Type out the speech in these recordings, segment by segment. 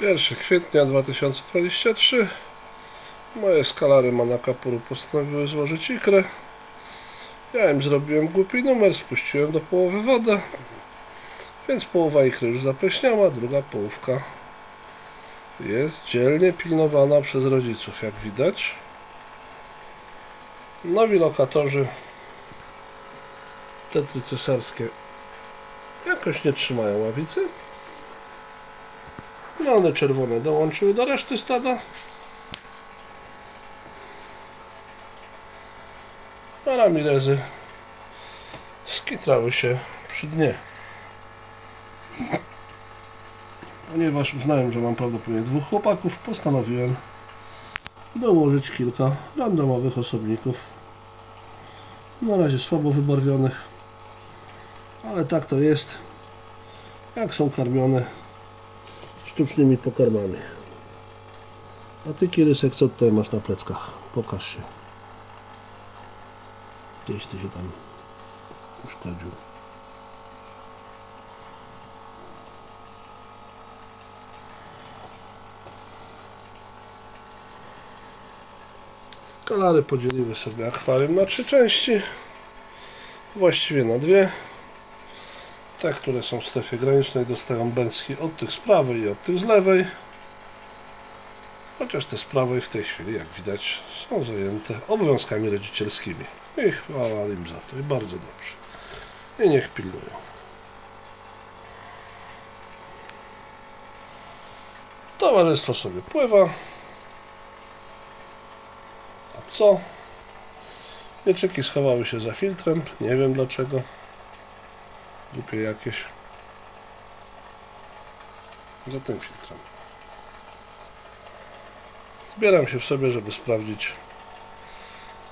1 kwietnia 2023 Moje skalary Manakapuru postanowiły złożyć ikrę. Ja im zrobiłem głupi numer, spuściłem do połowy wodę. Więc połowa ikry już zapleśniała, druga połówka jest dzielnie pilnowana przez rodziców, jak widać. Nowi lokatorzy tetry cesarskie jakoś nie trzymają ławicy. One czerwone dołączyły do reszty stada. A Ramirezy skitrały się przy dnie. Ponieważ uznałem, że mam prawdopodobnie dwóch chłopaków, postanowiłem dołożyć kilka randomowych osobników. Na razie słabo wybarwionych, ale tak to jest, jak są karmione sztucznymi pokarmami. A ty Kierysek, co tutaj masz na pleckach? Pokaż się. Gdzieś ty się tam uszkodził. Skalary podzieliły sobie akwarium na trzy części. Właściwie na dwie. Te, które są w strefie granicznej dostają bęcki od tych z prawej i od tych z lewej. Chociaż te z prawej w tej chwili, jak widać, są zajęte obowiązkami rodzicielskimi. I chwała im za to i bardzo dobrze. I niech pilnują. Towarzystwo sobie pływa. A co? Mieczyki schowały się za filtrem. Nie wiem dlaczego. Głupie jakieś. Za tym filtrem. Zbieram się w sobie, żeby sprawdzić,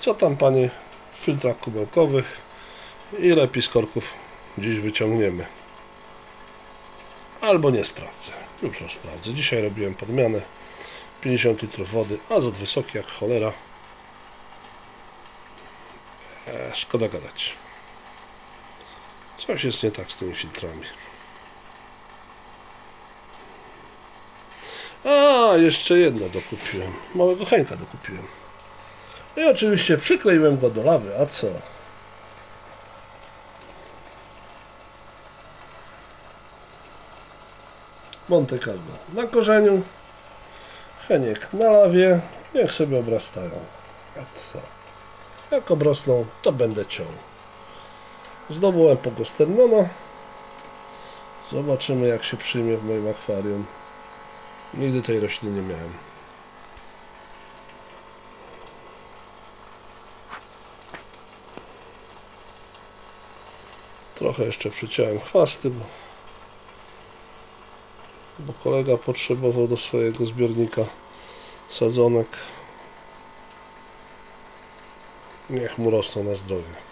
co tam panie w filtrach kubełkowych, ile piskorków dziś wyciągniemy. Albo nie sprawdzę. Jutro sprawdzę. Dzisiaj robiłem podmianę 50 litrów wody, azot wysoki jak cholera. E, szkoda gadać. Coś jest nie tak z tymi filtrami. A, jeszcze jedno dokupiłem. Małego Henka dokupiłem. I oczywiście przykleiłem go do lawy, a co? Monte Carlo na korzeniu, Heniek na lawie, niech sobie obrastają. A co? Jak obrosną, to będę ciął. Zdobyłem Pogosternona. Zobaczymy jak się przyjmie w moim akwarium. Nigdy tej rośliny nie miałem. Trochę jeszcze przyciąłem chwasty, bo, bo kolega potrzebował do swojego zbiornika sadzonek. Niech mu rosną na zdrowie.